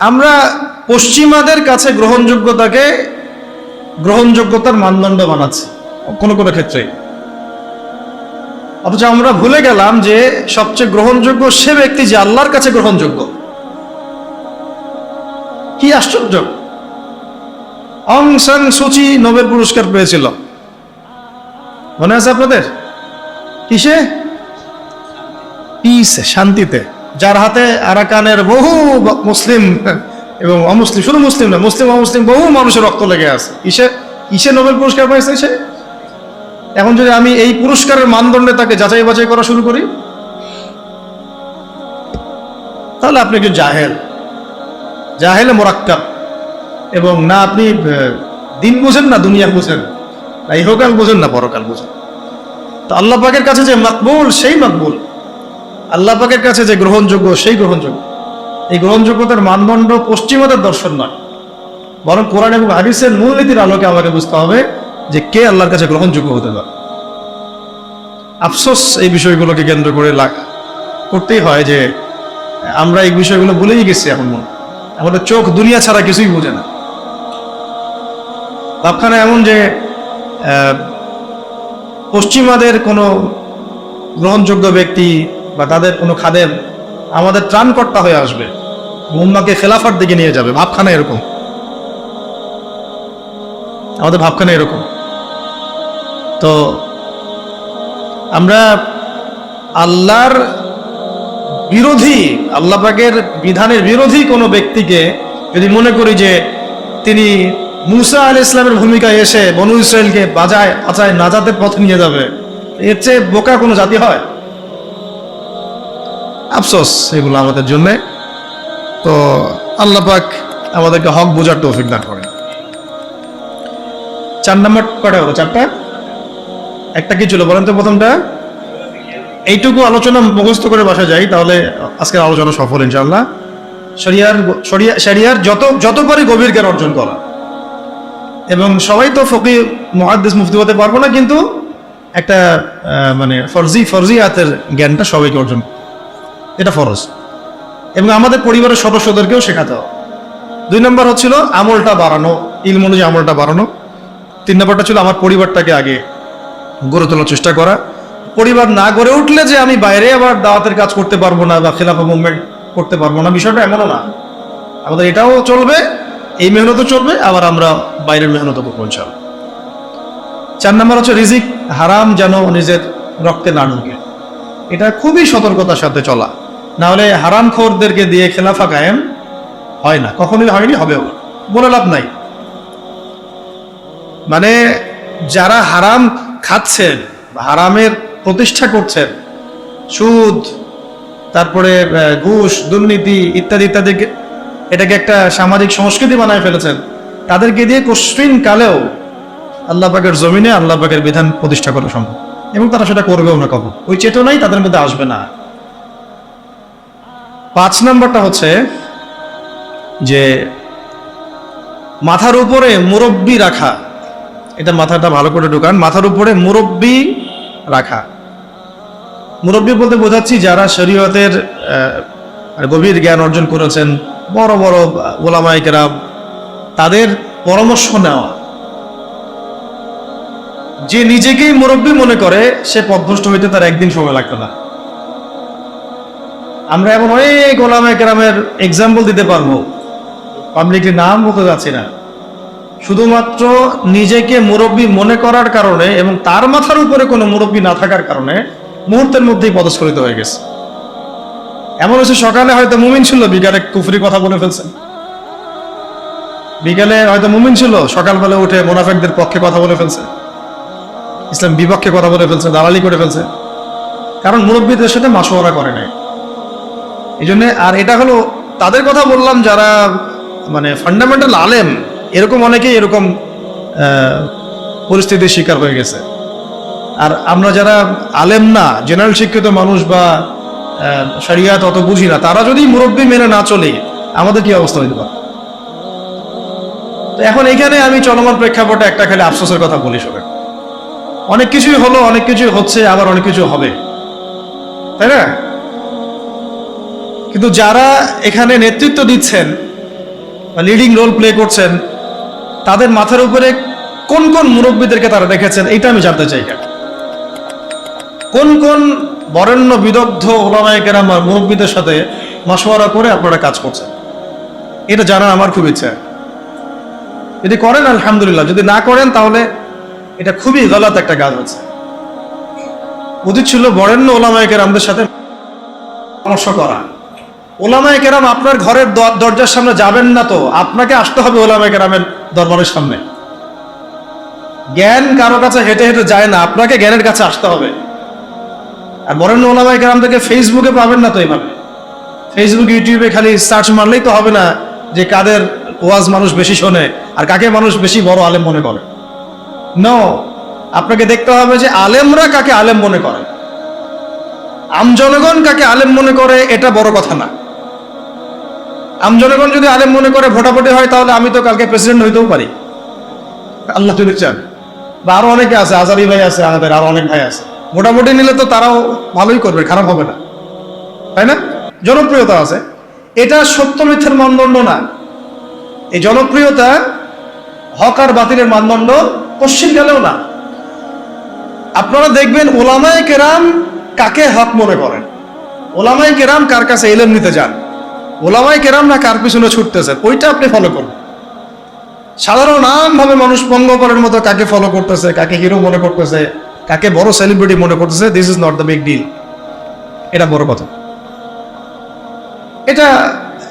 আমরা পশ্চিমাদের কাছে গ্রহণযোগ্যতাকে গ্রহণযোগ্যতার মানদণ্ড বানাচ্ছি, কোনো কোনো ক্ষেত্রে অথচ আমরা ভুলে গেলাম যে সবচেয়ে গ্রহণযোগ্য সে ব্যক্তি যে আল্লাহর কাছে গ্রহণযোগ্য। কি আশ্চর্য। অং সান সুচি নোবেল পুরস্কার পেয়েছিল। মনে আছে আপনাদের? কিসে? পিস, শান্তিতে। যার হাতে আরাকানের বহু মুসলিম এবং অমুসলিম, শুধু মুসলিম না, মুসলিম, অমুসলিম বহু মানুষের রক্ত লেগে আছে। ইসে কিসে নোবেল পুরস্কার পাইছে সে? এখন যদি আমি এই পুরস্কারের মানদণ্ডে তাকে যাচাই বাছাই করা শুরু করি, তাহলে আপনি একজন জাহেল। জাহেলে মোরাক্কাব। এবং না আপনি দিন বুঝেন না দুনিয়া বুঝেন। না ইহকাল বুঝেন না পরকাল বুঝেন। তো আল্লাহ পাকের কাছে যে মাকবুল, সেই মাকবুল। আল্লাহ পাকের কাছে যে গ্রহণযোগ্য, সেই গ্রহণযোগ্য। এই গ্রহণযোগ্যতার মানদণ্ড পশ্চিমাদের দর্শন নয়। বরং কোরআন এবং হাদিসের মূলনীতির আলোকে আমাকে বুঝতে হবে যে কে আল্লাহর কাছে গ্রহণযোগ্য হতে পারে। আফসোস এই বিষয়গুলোকে কেন্দ্র করে করতেই হয় যে আমরা এই বিষয়গুলো ভুলেই গেছি এখন মনে। আমাদের চোখ দুনিয়া ছাড়া কিছুই বোঝে না। ভাবখানা এমন যে পশ্চিমাদের কোনো গ্রহণযোগ্য ব্যক্তি বা তাদের কোনো খাদেম আমাদের ত্রাণকর্তা হয়ে আসবে, উম্মাকে খেলাফার দিকে নিয়ে যাবে ভাবখানা এরকম। আমাদের ভাবখানা এরকম। তো আমরা আল্লাহর বিরোধী, আল্লাহ পাকের বিধানের বিরোধী কোনো ব্যক্তিকে যদি মনে করি যে তিনি মুসা আল ইসলামের ভূমিকায় এসে বনু ইসরায়েলকে বাজায় আচায় নাজাতের পথ নিয়ে যাবে, এর চেয়ে বোকা কোনো জাতি হয়? আফসোস এগুলো আমাদের জন্যে। তো আল্লাহ পাক আমাদেরকে হক বোঝার তৌফিক দান করেন। চার নম্বর কটা হলো? চারটা? একটা কি ছিল বলেন তো প্রথমটা? এইটুকু আলোচনা মুখস্থ করে বাসা যাই তাহলে আজকের আলোচনা সফল ইনশাল্লাহ শরিয়ার শরিয়া শরিয়ার যত যত পারি গভীর জ্ঞান অর্জন করা। এবং সবাই তো ফকি মহাদ্দেশ মুফতি হতে পারব না, কিন্তু একটা মানে ফরজি ফরজি হাতের জ্ঞানটা সবাইকে অর্জন করতে। এটা ফরজ। এবং আমাদের পরিবারের সদস্যদেরকেও শেখাতে হবে। দুই নম্বর হচ্ছিল আমলটা বাড়ানো, ইলম অনুযায়ী আমলটা বাড়ানো। তিন নম্বরটা ছিল আমার পরিবারটাকে আগে গড়ে তোলার চেষ্টা করা। পরিবার না গড়ে উঠলে যে আমি বাইরে আবার দাওয়াতের কাজ করতে পারব না বা খেলাফা মুভমেন্ট করতে পারব না, বিষয়টা এমনও না। আমাদের এটাও চলবে, এই মেহনতও চলবে, আবার আমরা বাইরের মেহনতও করব। চার নম্বর হচ্ছে রিজিক হারাম যেন নিজের রক্তে না ঢুকে। এটা খুবই সতর্কতার সাথে চলা। না হলে হারাম খোরদেরকে দিয়ে খেলাফা কায়েম হয় না। কখনোই হয়নি, হবেও বলে লাভ নাই। মানে যারা হারাম খাচ্ছেন হারামের প্রতিষ্ঠা করছেন, সুদ, তারপরে ঘুষ, দুর্নীতি ইত্যাদি ইত্যাদি এটাকে একটা সামাজিক সংস্কৃতি বানায় ফেলেছেন, তাদেরকে দিয়ে কশ্চিন কালেও আল্লাহ পাকের জমিনে আল্লাহ পাকের বিধান প্রতিষ্ঠা করা সম্ভব। এবং তারা সেটা করবেও না কখন। ওই চেতনাই তাদের মধ্যে আসবে না। পাঁচ নম্বরটা হচ্ছে যে মাথার উপরে মুরব্বি রাখা। এটা মাথাটা ভালো করে ঢুকান। মাথার উপরে মুরব্বি রাখা। মুরব্বি বলতে বোঝাচ্ছি যারা শরীয়তের আহ, গভীর জ্ঞান অর্জন করেছেন বড় বড় ওলামাইকেরা তাদের পরামর্শ নেওয়া। যে নিজেকেই মুরব্বী মনে করে সে পথভ্রষ্ট হইতে তার একদিন সময় লাগতো না। আমরা এমন অনেক ওলামায় কেরামের এক্সাম্পল দিতে পারব। পাবলিকের নাম বলতে যাচ্ছি না। শুধুমাত্র নিজেকে মুরব্বী মনে করার কারণে এবং তার মাথার উপরে কোনো মুরব্বী না থাকার কারণে মুহূর্তের মধ্যেই পদস্খলিত হয়ে গেছে। এমন হচ্ছে সকালে হয়তো মুমিন ছিল, বিকালে কুফরি কথা বলে ফেলছে। বিকালে হয়তো মুমিন ছিল, সকালবেলা উঠে মোনাফেকদের পক্ষে কথা বলে ফেলছে। ইসলাম বিপক্ষে কথা বলে ফেলছে, দালালি করে ফেলছে। কারণ মুরব্বীদের সাথে মাসোয়ারা করে নাই। এই জন্য আর এটা হলো তাদের কথা বললাম যারা মানে ফান্ডামেন্টাল আলেম, এরকম অনেকেই এরকম পরিস্থিতির শিকার হয়ে গেছে। আর আমরা যারা আলেম না জেনারেল শিক্ষিত মানুষ বা শরিয়াত অত বুঝি না, তারা যদি মুরব্বী মেনে না চলে, আমাদের কি অবস্থা হইতে পারে? তো এখন এখানে আমি চলমান প্রেক্ষাপটে একটা খালি আফসোসের কথা বলি সবাই। অনেক কিছুই হলো, অনেক কিছুই হচ্ছে, আবার অনেক কিছু হবে। তাই না? কিন্তু যারা এখানে নেতৃত্ব দিচ্ছেন বা লিডিং রোল প্লে করছেন, তাদের মাথার উপরে কোন কোন মুরব্বীদেরকে তারা দেখেছেন, এইটা আমি জানতে চাই কোন কোন বরেণ্য বিদগ্ধ ওলামায়িকের আমার মুরব্বীদের সাথে মাসোয়ারা করে আপনারা কাজ করছেন? এটা জানার আমার খুব ইচ্ছা। যদি করেন, আলহামদুলিল্লাহ। যদি না করেন, তাহলে এটা খুবই গলত একটা কাজ হচ্ছে। উচিত ছিল বরেণ্য ওলামায়িকের আমাদের সাথে পরামর্শ করা। ওলামায় কেরাম আপনার ঘরের দরজার সামনে যাবেন না তো? আপনাকে আসতে হবে ওলামায় কেরামের দরবারের সামনে। জ্ঞান কারও কাছে হেঁটে হেঁটে যায় না, আপনাকে জ্ঞানের কাছে আসতে হবে। আর বরেণ্য ওলামায় কেরাম থেকে ফেসবুকে পাবেন না তো এইভাবে ফেসবুক ইউটিউবে খালি সার্চ মারলেই তো হবে না যে কাদের ওয়াজ মানুষ বেশি শোনে আর কাকে মানুষ বেশি বড় আলেম মনে করে। ন আপনাকে দেখতে হবে যে আলেমরা কাকে আলেম মনে করে। আম জনগণ কাকে আলেম মনে করে, এটা বড় কথা না। আম জনগণ যদি আলেম মনে করে ভোটাভুটি হয় তাহলে আমি তো কালকে প্রেসিডেন্ট হইতেও পারি। আল্লাহ যদি চান বা আরও অনেকে আছে আজারি ভাই আছে আমাদের আরও অনেক ভাই আছে। ভোটাভুটি নিলে তো তারাও ভালোই করবে খারাপ হবে না। তাই না? জনপ্রিয়তা আছে। এটা সত্য মিথ্যের মানদণ্ড না। এই জনপ্রিয়তা হক আর বাতিলের মানদণ্ড পশ্চিম গেলেও না। আপনারা দেখবেন ওলামায় কেরাম কাকে হক মনে করেন? ওলামাই কেরাম কার কাছে এলেম নিতে যান? ওলামাই কেরাম না কার পিছনে ছুটতেছেন? ওইটা আপনি ফলো করুন। সাধারণ ভাবে মানুষ পঙ্গপালের মতো কাকে ফলো করতেছে, কাকে হিরো মনে করতেছে, কাকে বড় সেলিব্রিটি মনে করতেছে this is not the big deal এটা বড় কথা। এটা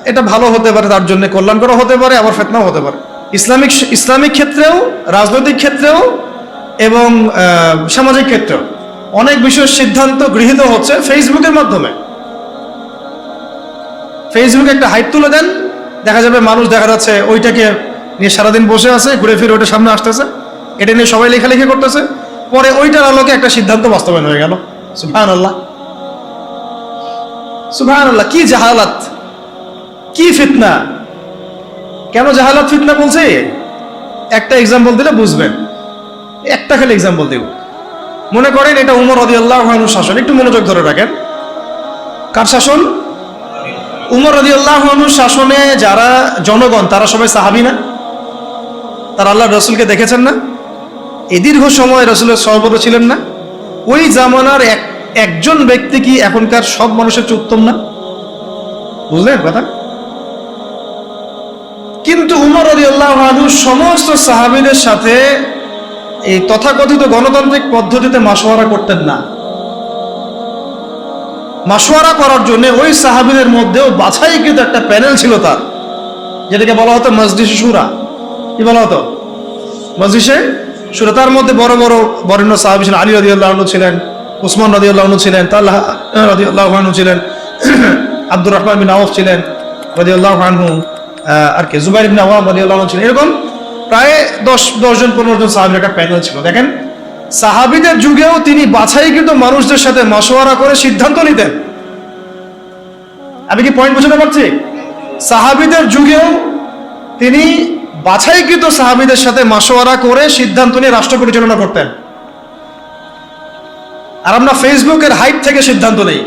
এটা ভালো হতে পারে, তার জন্য কল্যাণকর হতে পারে, আবার ফেতনাও হতে পারে। ইসলামিক ইসলামিক ক্ষেত্রেও, রাজনৈতিক ক্ষেত্রেও এবং সামাজিক ক্ষেত্রেও অনেক বিষয়ের সিদ্ধান্ত গৃহীত হচ্ছে ফেসবুকের মাধ্যমে। ফেসবুকে একটা হাইট তুলে দেন, দেখা যাবে মানুষ দেখা যাচ্ছে ওইটাকে নিয়ে সারাদিন বসে আছে, ঘুরে ফিরে ওইটা সামনে আসতেছে। এটা নিয়ে সবাই লেখালেখি করতেছে। পরে ওইটার আলোকে একটা সিদ্ধান্ত বাস্তবায়ন হয়ে গেল। সুভান আল্লাহ সুভান আল্লাহ কি জাহালাত, কি ফিতনা। কেন জাহালাত ফিতনা বলছে? একটা এক্সাম্পল দিলে বুঝবেন। একটা খালি এক্সাম্পল দেব। মনে করেন এটা উমর রদি আল্লাহ শাসন, একটু মনোযোগ ধরে রাখেন। কার শাসন? উমর রদি আল্লাহ শাসনে যারা জনগণ, তারা সবাই সাহাবি না? তারা আল্লাহ রসুলকে দেখেছেন না? এ দীর্ঘ সময় রসুলের সর্বত ছিলেন না? ওই জামানার এক, একজন ব্যক্তি কি এখনকার সব মানুষের চেয়ে উত্তম না? বুঝলেন কথা? কিন্তু উমর আলী আল্লাহ সমস্ত সাহাবিদের সাথে এই তথাকথিত গণতান্ত্রিক পদ্ধতিতে মাসোয়ারা করতেন না। মাসোয়ারা করার জন্য ওই সাহাবিদের মধ্যেও বাছাইকৃত একটা প্যানেল ছিল তার। যেটাকে বলা হতো মসজিদ সুরা কি বলা হতো? মসজিদে সুরা তার মধ্যে বড় বড় বরেণ্য সাহাবি ছিলেন, আলী রদি আল্লাহ ছিলেন, উসমান রদি আল্লাহ ছিলেন, তাল্লাহ রদি আল্লাহ ছিলেন, আব্দুর রহমান বিন আউফ ছিলেন রদি আল্লাহ আর কি, জুবাইর ইবনে আওয়াম আনহু ছিলেন। এরকম প্রায় দশ দশজন পনেরো জন সাহাবির একটা প্যানেল ছিল। দেখেন সাহাবিদের যুগেও তিনি বাছাইকৃত মানুষদের সাথে মাসোয়ারা করে সিদ্ধান্ত নিতেন। আমি কি পয়েন্ট বোঝাতে পারছি? সাহাবিদের যুগেও তিনি বাছাইকৃত সাহাবিদের সাথে মাসোয়ারা করে সিদ্ধান্ত নিয়ে রাষ্ট্র পরিচালনা করতেন। আর আমরা ফেসবুকের হাইট থেকে সিদ্ধান্ত নেই।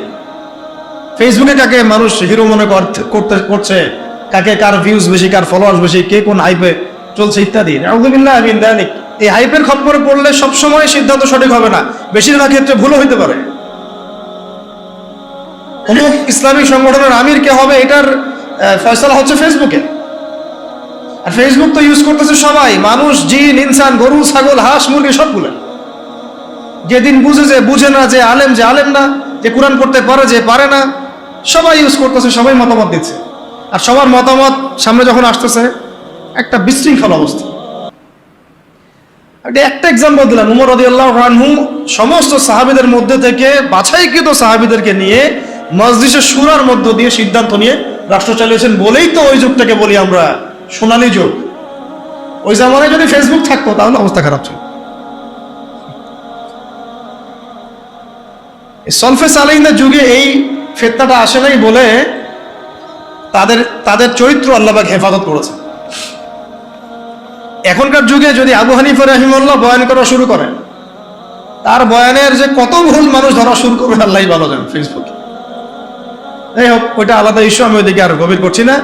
ফেসবুকে কাকে মানুষ হিরো মনে কর- করতে, করছে, কাকে কার ভিউজ বেশি, কার ফলোয়ার্স বেশি, কে কোন হাইপে চলছে ইত্যাদি। আলহামদুলিল্লাহ দানিক এই হাইপের খপ্পরে পড়লে সবসময় সিদ্ধান্ত সঠিক হবে না। বেশিরভাগ ক্ষেত্রে ভুলও হইতে পারে। অমুক ইসলামিক সংগঠনের আমির কে হবে, এটার ফয়সালা হচ্ছে ফেসবুকে আর ফেসবুক তো ইউজ করতেছে সবাই, মানুষ, জিন, ইনসান, গরু, ছাগল, হাঁস, মুরগি সবগুলো যেদিন বুঝে যে, বুঝে না যে, আলেম যে, আলেম না, যে কোরআন করতে পারে যে, পারে না, সবাই ইউজ করতেছে, সবাই মতামত দিচ্ছে। আর সবার মতামত সামনে যখন আসতেছে, একটা বিশৃঙ্খল অবস্থা। একটা এক্সাম্পল দিলাম, উমর রদি আল্লাহ আনহু সমস্ত সাহাবিদের মধ্যে থেকে বাছাইকৃত সাহাবিদেরকে নিয়ে মসজিদের সুরার মধ্য দিয়ে সিদ্ধান্ত নিয়ে রাষ্ট্র চালিয়েছেন বলেই তো ওই যুগটাকে বলি আমরা, সোনালী যুগ। ওই জামানায় যদি ফেসবুক থাকতো, তাহলে অবস্থা খারাপ ছিল। সলফে সালাইনের যুগে এই ফেতনাটা আসে নাই বলে তাদের তাদের চরিত্র আল্লাহবাক হেফাজত করেছে এখনকার যুগে যদি আবু হানিফা রহিমুল্লাহ বয়ান করা শুরু করে তার বয়ানের যে কত ভুল মানুষ ধরা শুরু করবে আল্লাহ ভালো যান ফেসবুকে যাই হোক ওইটা আলাদা ইস্যু আমি ওইদিকে আর গভীর করছি না।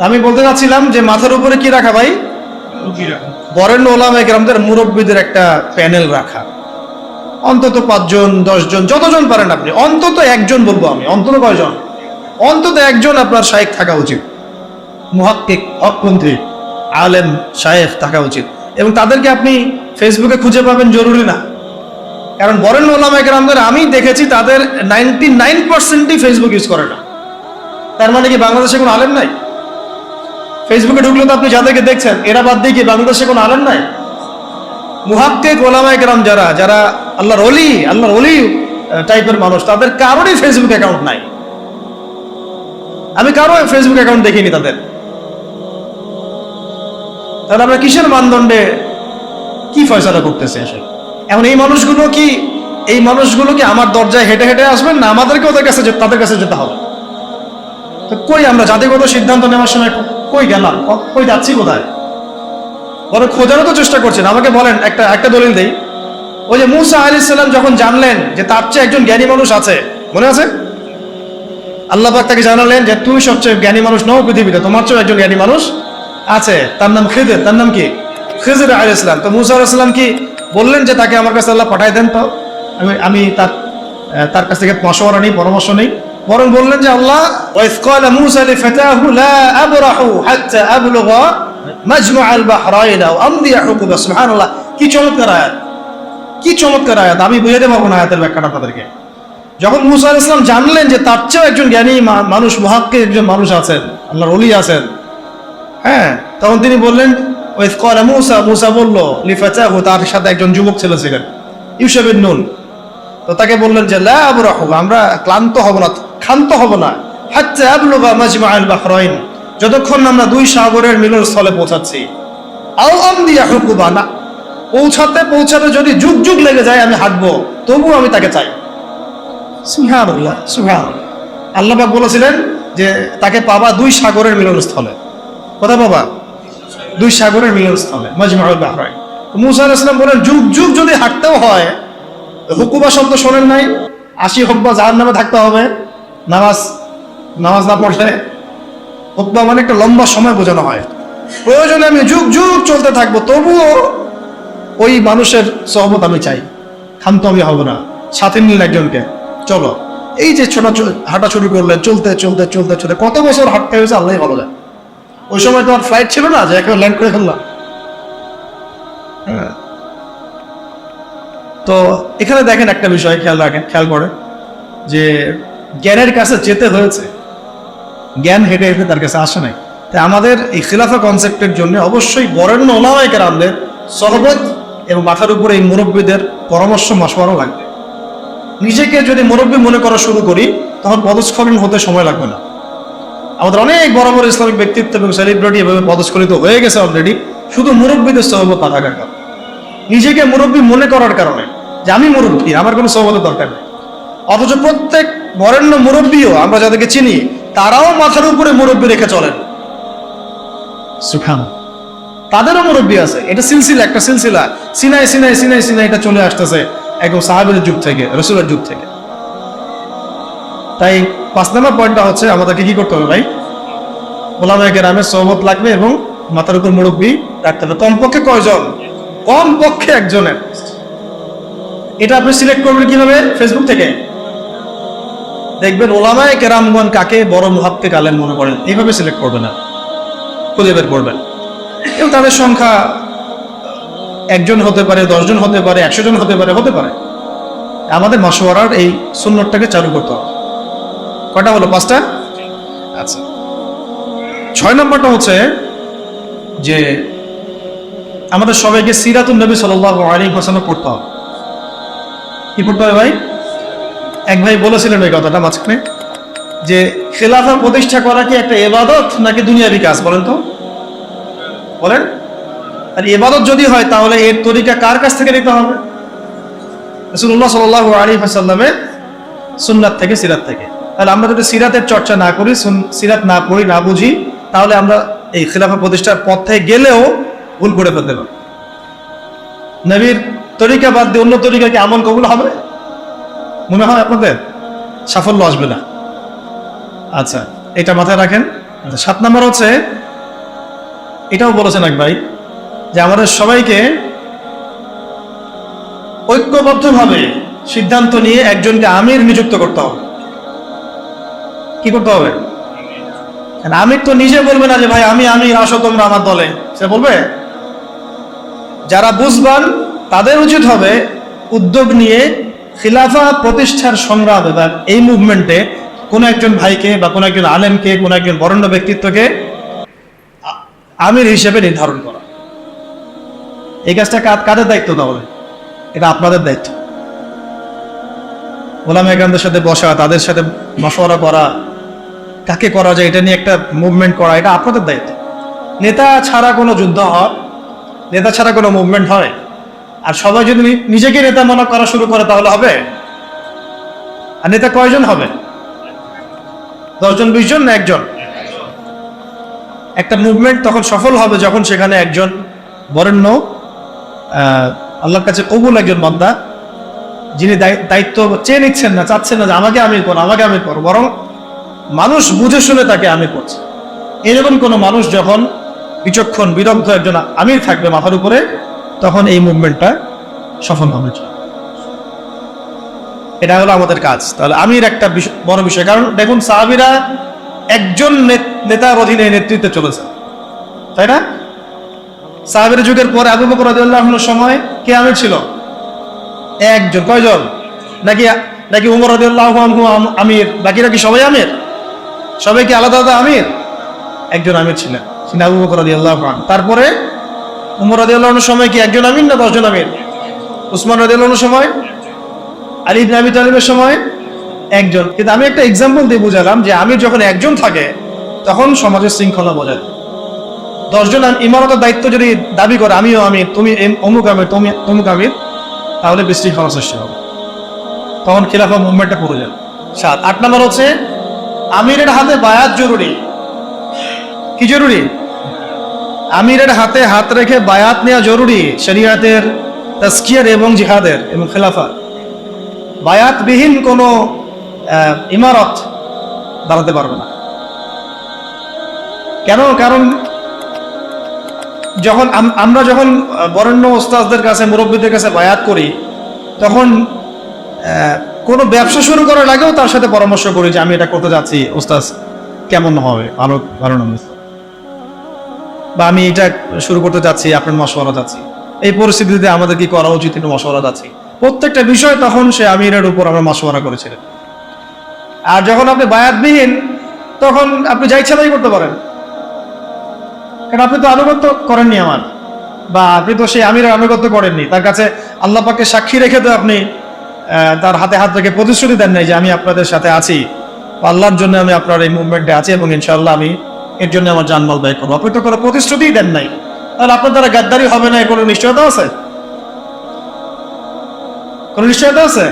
আমি বলতে চাচ্ছিলাম যে মাথার উপরে কি রাখা ভাই? বরেণ্য ওলামা একরামদের মুরব্বীদের একটা প্যানেল রাখা। অন্তত পাঁচজন দশজন যতজন পারেন আপনি অন্তত একজন বলব আমি অন্তত কয়জন? অন্তত একজন আপনার শায়েক থাকা উচিত। মুহাক্কিক হকপন্থী। আলেম শায়েখ থাকা উচিত। এবং তাদেরকে আপনি ফেসবুকে খুঁজে পাবেন জরুরি না। কারণ বরেণ্য ওলামা একরামদের আমি দেখেছি তাদের নাইনটি নাইন পার্সেন্টই ফেসবুক ইউজ করে না। তার মানে কি বাংলাদেশে কোনো আলেম নাই? ফেসবুকে ঢুকলে তো আপনি যাদেরকে দেখছেন, এরা বাদ দিয়ে কি বাংলাদেশে কোনো আলেম নাই? মুহাক্কে গোলামায় একরাম যারা যারা আল্লাহর অলি আল্লাহর অলি টাইপের মানুষ, তাদের কারোরই ফেসবুক অ্যাকাউন্ট নাই। আমি কারও ফেসবুক অ্যাকাউন্ট দেখিনি তাদের। তাহলে আমরা কিসের মানদণ্ডে কি ফয়সালা করতেছে আসলে এখন এই মানুষগুলো কি, এই মানুষগুলো কি আমার দরজায় হেঁটে হেঁটে আসবেন না আমাদেরকে ওদের কাছে তাদের কাছে যেতে হবে? তো কই আমরা জাতিগত সিদ্ধান্ত নেওয়ার সময় কই গেলাম? কই যাচ্ছি কোথায়? বড় খোঁজারও তো চেষ্টা করছেন। আমাকে বলেন, একটা একটা দলিল দেই। ওই যে মুসা আলাইহিস সালাম যখন জানলেন যে তার চেয়ে একজন জ্ঞানী মানুষ আছে, মনে আছে? আল্লাহ পাক তাকে জানালেন যে, তুমি সবচেয়ে জ্ঞানী মানুষ নও পৃথিবীতে, তোমার চেয়ে একজন জ্ঞানী মানুষ আছে, তার নাম খিদের, তার নাম কি? খিজির আলাইহিস সালাম। তো মুসা আলাইহিস সালাম কি বললেন যে তাকে আমার কাছে আল্লাহ পাঠাই দেন? তো আমি আমি তার তার কাছ থেকে মশওয়ারা নেই, পরামর্শ নেই। বরং বললেন যে আল্লাহ আল কি চমৎকার আয়াত। কি চমৎকার আয়াত। আমি বুঝাতে পারব না আয়াতের ব্যাখ্যাটা তাদেরকে যখন মুসা আলাইহিস সালাম জানলেন যে তার চেয়েও একজন জ্ঞানী মানুষ মহাক্কে একজন মানুষ আছেন, আল্লাহর অলি আছেন হ্যাঁ তখন তিনি বললেন, ওই কলা মুসা মুসা বলল লিফাচাহু তার সাথে একজন যুবক ছেলে ছিলেন ইউসেফিন নুন। তো তাকে বললেন যে, লা আবরাহু, আমরা ক্লান্ত হব না, ক্ষান্ত হব না, হাত্তা আবলুগা মাজমা আল বাহরাইন, যতক্ষণ আমরা দুই সাগরের মিলনস্থলে পৌঁছাচ্ছি। আও আমদিয়া হুকুবা না পৌঁছাতে পৌঁছাতে যদি যুগ যুগ লেগে যায়, আমি হাঁটবো, তবুও আমি তাকে চাই। সুবহানাল্লাহ আল্লাহ পাক বলেছিলেন যে, তাকে পাবা দুই সাগরের মিলনস্থলে। কোথায় বাবা দুই সাগরের মিলনস্থলে মজমাউল বাহরাইন। তো মুসা আলাইহিস সালাম বলেন, যুগ যুগ যদি হাঁটতেও হয়, হুকুবা শব্দ শোনেন নাই, আশি হব্বা যার নামে থাকতে হবে, নামাজ নামাজ না পড়লে হুকবা মানে একটা লম্বা সময় বোঝানো হয়। প্রয়োজনে আমি যুগ যুগ চলতে থাকব, তবুও ওই মানুষের সহমত আমি চাই। ক্ষান্ত আমি হব না, সাথে নিলেন একজনকে। চলো, এই যে ছোটা হাঁটা শুরু করলেন, চলতে চলতে চলতে চলতে, কত বছর হাঁটতে হয়েছে আল্লাহ ভালো যায় ওই সময় তোমার ফ্লাইট ছিল না যে একেবারে ল্যান্ড করে ফেললাম? হ্যাঁ। তো এখানে দেখেন একটা বিষয় খেয়াল রাখেন খেয়াল করে যে জ্ঞানের কাছে যেতে হয়েছে জ্ঞান হেঁটে হেঁটে তার কাছে আসে নাই। তাই আমাদের এই খিলাফা কনসেপ্টের জন্য অবশ্যই বরেণ্য ওলামাইকার আমাদের সহবত এবং মাথার উপরে এই মুরব্বীদের পরামর্শ মশওয়ারও লাগবে। নিজেকে যদি মুরব্বী মনে করা শুরু করি তখন পদস্খলন হতে সময় লাগবে না। আমাদের অনেক বড় বড় ইসলামিক ব্যক্তিত্ব এবং সেলিব্রিটি এভাবে পদস্খলিত হয়ে গেছে অলরেডি শুধু মুরব্বীদের সহবত না থাকার নিজেকে মুরব্বী মনে করার কারণে। যে আমি মুরব্বী, আমার কোনো সহবতের দরকার নেই। অথচ প্রত্যেক বরেণ্য মুরব্বীও, আমরা যাদেরকে চিনি, তারাও মাথার উপরে মুরব্বী রেখে চলেন। সুখান তাদেরও মুরব্বী আছে। এটা সিলসিলা, একটা সিলসিলা। সিনাই সিনাই সিনাই সিনাই, এটা চলে আসতেছে একদম সাহাবের যুগ থেকে, রসুলের যুগ থেকে। তাই পাঁচ নম্বর পয়েন্টটা হচ্ছে আমাদেরকে কি করতে হবে ভাই? ওলামায় গ্রামের সহমত লাগবে এবং মাথার উপর মুরব্বী রাখতে হবে। কমপক্ষে কয়জন? কম পক্ষে একজনের। এটা আপনি সিলেক্ট করবেন কীভাবে? ফেসবুক থেকে। দেখবেন ওলামায় কেরামগণ কাকে বড় মুহাক্কে কালেন মনে করেন। এইভাবে সিলেক্ট করবেন না খুঁজে বের করবেন। এবং তাদের সংখ্যা একজন হতে পারে, দশজন হতে পারে, একশো জন হতে পারে হতে পারে। আমাদের মশওয়ারার এই সুন্নতটাকে চালু করতে হবে। কটা হলো? পাঁচটা? আচ্ছা। ছয় নম্বরটা হচ্ছে যে আমাদের সবাইকে সিরাতুল নবী সাল্লাহ আলী হোসেনে পড়তে হবে। কি পড়তে হবে ভাই? এক ভাই বলেছিলেন ওই কথাটা মাঝখানে, যে খেলাফা প্রতিষ্ঠা করা কি একটা এবাদত নাকি দুনিয়াবি কাজ? বলেন তো। বলেন। আর এবাদত যদি হয়, তাহলে এর তরিকা কার কাছ থেকে নিতে হবে? রসুল্লাহ সাল আলী হাসাল্লামের সুন্নাত থেকে, সিরাত থেকে। তাহলে আমরা যদি সিরাতের চর্চা না করি সিরাত না পড়ি না বুঝি তাহলে আমরা এই খেলাফা প্রতিষ্ঠার পথে গেলেও ভুল করে ফেলতে পারি নবীর তরিকা বাদ দিয়ে অন্য তরিকা কি আমল কবুল হবে? মনে হয় আপনাদের? সাফল্য আসবে না। আচ্ছা এটা মাথায় রাখেন। আচ্ছা, সাত নম্বর হচ্ছে এটাও বলেছেন এক ভাই যে আমাদের সবাইকে ঐক্যবদ্ধভাবে সিদ্ধান্ত নিয়ে একজনকে আমির নিযুক্ত করতে হবে। কি করতে হবে? আমির তো নিজে বলবে না যে, ভাই, আমি আমি, আসো তোমরা আমার দলে। সে বলবে? যারা বুঝবান, তাদের উচিত হবে উদ্যোগ নিয়ে খিলাফা প্রতিষ্ঠার সংগ্রামে বা এই মুভমেন্টে কোনো একজন ভাইকে বা কোনো একজন আলেমকে, কোনো একজন বরণ্য ব্যক্তিত্বকে আমির হিসেবে নির্ধারণ করা। এই কাজটা কাদের দায়িত্ব তাহলে? এটা আপনাদের দায়িত্ব। ওলাম একান্তের সাথে বসা, তাদের সাথে মশওয়ারা করা কাকে করা যায়, এটা নিয়ে একটা মুভমেন্ট করা, এটা আপনাদের দায়িত্ব। নেতা ছাড়া কোনো যুদ্ধ হয়, নেতা ছাড়া কোনো মুভমেন্ট হয়। আর সবাই যদি নিজেকে নেতা মনে করা শুরু করে, তাহলে হবে? আর নেতা কয়জন হবে? দশজন বিশ জন না একজন? একটা মুভমেন্ট তখন সফল হবে যখন সেখানে একজন বরেণ্য আল্লাহর কাছে কবুল একজন বান্দা, যিনি দায়ি- দায়িত্ব চেয়ে নিচ্ছেন না, চাচ্ছেন না যে আমাকে আমির করো আমাকে আমির করো বরং মানুষ বুঝে শুনে তাকে আমির করছে। এরকম কোনো মানুষ যখন বিচক্ষণ, বিদগ্ধ একজন আমির থাকবে মাথার উপরে, তখন এই মুভমেন্টটা সফল হবে। এটা হলো আমাদের কাজ। তাহলে আমির একটা বড় বিষয়। কারণ দেখুন, সাহাবিরা একজন নে- নেতার অধীনে নেতৃত্বে চলেছে। তাই না? সাহাবের যুগের পরে আবু বকর রাদিয়াল্লাহুর সময় কে আমির ছিল? একজন। কয়জন? নাকি নাকি উমর রাদিয়াল্লাহু আনহু আমির। বাকিরা কি সবাই আমির? সবাই কি আলাদা আলাদা আমির? একজন আমির ছিলেন আবু বকর রাদিয়াল্লাহু আনহু। তারপরে উমর রাদিয়াল্লাহুর সময় কি একজন আমির না দশজন আমির? উসমান রাদিয়াল্লাহুর সময়, আলী ইবনে আবি তালিবের সময় একজন। কিন্তু আমি একটা এক্সাম্পল দিয়ে বুঝালাম যে আমির যখন একজন থাকে, তখন সমাজের শৃঙ্খলা বজায় দশজন ইমারতের দায়িত্ব যদি দাবি করে, আমিও আমির, তুমি অমুক আমির, তুমি তমুক আমির, তাহলে বিশৃঙ্খলা সৃষ্টি হবে। তখন খিলাফা মুভমেন্টটা পড়ে যাবে। সাত আট নম্বর হচ্ছে আমিরের হাতে বায়াত জরুরি। কি জরুরি? আমিরের হাতে হাত রেখে বায়াত নেওয়া জরুরি শরিয়াতের তাস্কিয়ার এবং জিহাদের এবং খেলাফা বায়াতবিহীন কোনো ইমারত দাঁড়াতে পারবে না। কেন? কারণ যখন আম- আমরা যখন বরেণ্য ওস্তাদদের কাছে, মুরব্বীদের কাছে বায়াত করি, তখন কোনো ব্যবসা শুরু করার আগেও তার সাথে পরামর্শ করি যে আমি এটা করতে যাচ্ছি। ওস্তাদ, কেমন হবে? ভালো ভালো বা আমি এটা শুরু করতে যাচ্ছি, আপনার মশওয়ারা যাচ্ছি। এই পরিস্থিতিতে আমাদের কি করা উচিত? মশওয়ারা যাচ্ছি। প্রত্যেকটা বিষয় তখন সে আমিরের উপর আমরা মশওয়ারা করেছিলেন। আর যখন আপনি বায়াতবিহীন, তখন আপনি যা ইচ্ছা তাই করতে পারেন। কারণ আপনি তো আনুগত্য করেননি আমার। বা আপনি তো সেই আমিরের আনুগত্য করেননি। তার কাছে আল্লাহ পাকে সাক্ষী রেখে তো আপনি তার হাতে হাত রেখে প্রতিশ্রুতি দেন নাই যে আমি আপনাদের সাথে আছি। আল্লাহর জন্য আমি আপনার এই মুভমেন্টে আছি এবং ইনশাআল্লাহ আমি এর জন্য আমার জানমাল ব্যয় করব। আপনি তো কোনো প্রতিশ্রুতিই দেন নাই। তাহলে আপনার দ্বারা গাদ্দারি হবে না কোনো নিশ্চয়তা আছে? কোনো নিশ্চয়তা আছে?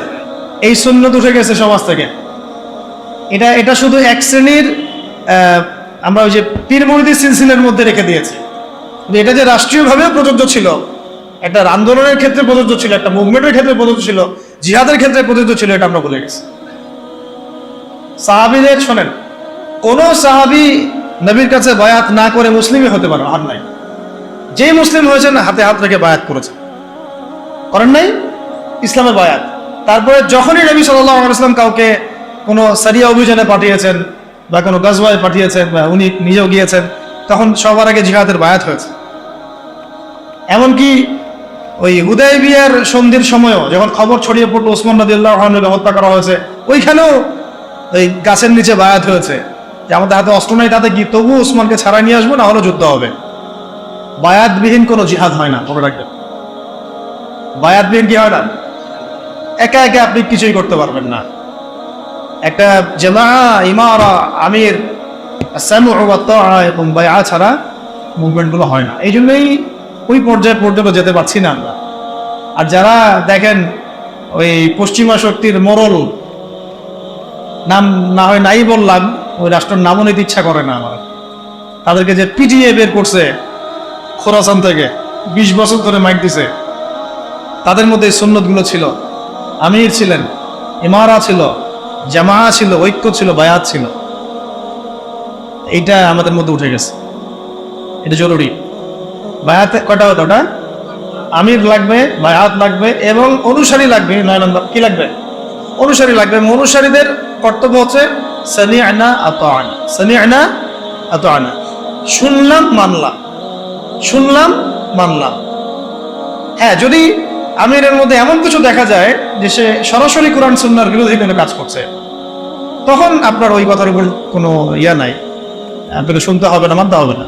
এই শূন্য উঠে গেছে সমাজ থেকে। এটা এটা শুধু এক শ্রেণির আমরা ওই যে পীর মরিদি সিলসিলের মধ্যে রেখে দিয়েছি। এটা যে রাষ্ট্রীয়ভাবেও প্রযোজ্য ছিল, একটা আন্দোলনের ক্ষেত্রে প্রযোজ্য ছিল, একটা মুভমেন্টের ক্ষেত্রে প্রযোজ্য ছিল জিহাদের ক্ষেত্রে প্রযোজ্য ছিল এটা আমরা ভুলে গেছি। সাহাবিদের শোনেন, কোন সাহাবি নবীর কাছে বায়াত না করে মুসলিমই হতে পারে, আর নাই। যেই মুসলিম হয়েছেন, হাতে হাত রেখে বায়াত করেছেন। করেন নাই? ইসলামের বায়াত। তারপরে যখনই নবী সাল্লাহ ইসলাম কাউকে কোনো সারিয়া অভিযানে পাঠিয়েছেন বা কোনো গজওয়ায় পাঠিয়েছেন বা উনি নিজেও গিয়েছেন, তখন সবার আগে জিহাদের বায়াত হয়েছে। এমনকি ওই হুদয় বিয়ার সন্ধির সময়ও যখন খবর ছড়িয়ে পড়ল ওসমান নদীল্লাহ হত্যা করা হয়েছে, ওইখানেও ওই গাছের নিচে বায়াত হয়েছে যে আমাদের হাতে অস্ত্র নাই তাতে কি তবু ওসমানকে ছাড়াই নিয়ে আসব না হলে যুদ্ধ হবে। বায়াতবিহীন কোনো জিহাদ হয় না, মনে রাখবেন। বায়াতবিহীন কি হয় না? একা একা আপনি কিছুই করতে পারবেন না। একটা জামা ইমারা, আমির বায়া ছাড়া মুভমেন্টগুলো হয় না। এই জন্যই ওই পর্যায়ে পর্যন্ত যেতে পারছি না আমরা। আর যারা দেখেন ওই পশ্চিমা শক্তির মোরল, নাম না হয় নাই বললাম ওই রাষ্ট্রের নামও নিতে ইচ্ছা করে না আমার। তাদেরকে যে পিটিএ বের করছে খোরাসান থেকে, বিশ বছর ধরে মাইক দিছে, তাদের মধ্যে এই সুন্নতগুলো ছিল। আমির ছিলেন, ইমারা ছিল জামা ছিল, ঐক্য ছিল, বায়াত ছিল। এইটা আমাদের মধ্যে উঠে গেছে। এটা জরুরি। বায়াত কটা হতো ওটা? আমির লাগবে, বায়াত লাগবে এবং অনুসারী লাগবে, নয় নম্বর, কি লাগবে? অনুসারী লাগবে, অনুসারীদের কর্তব্য হচ্ছে সানি আনা আত আনা সানি আনা আত আনা শুনলাম, মানলাম শুনলাম, মানলাম। হ্যাঁ যদি আমিরের মধ্যে এমন কিছু দেখা যায় যে সে সরাসরি কোরআন, সুন্নার বিরোধী কোনো কাজ করছে, তখন আপনার ওই কথার উপর কোনো ইয়া নাই। আপনাকে শুনতে হবে না, মানতে হবে না।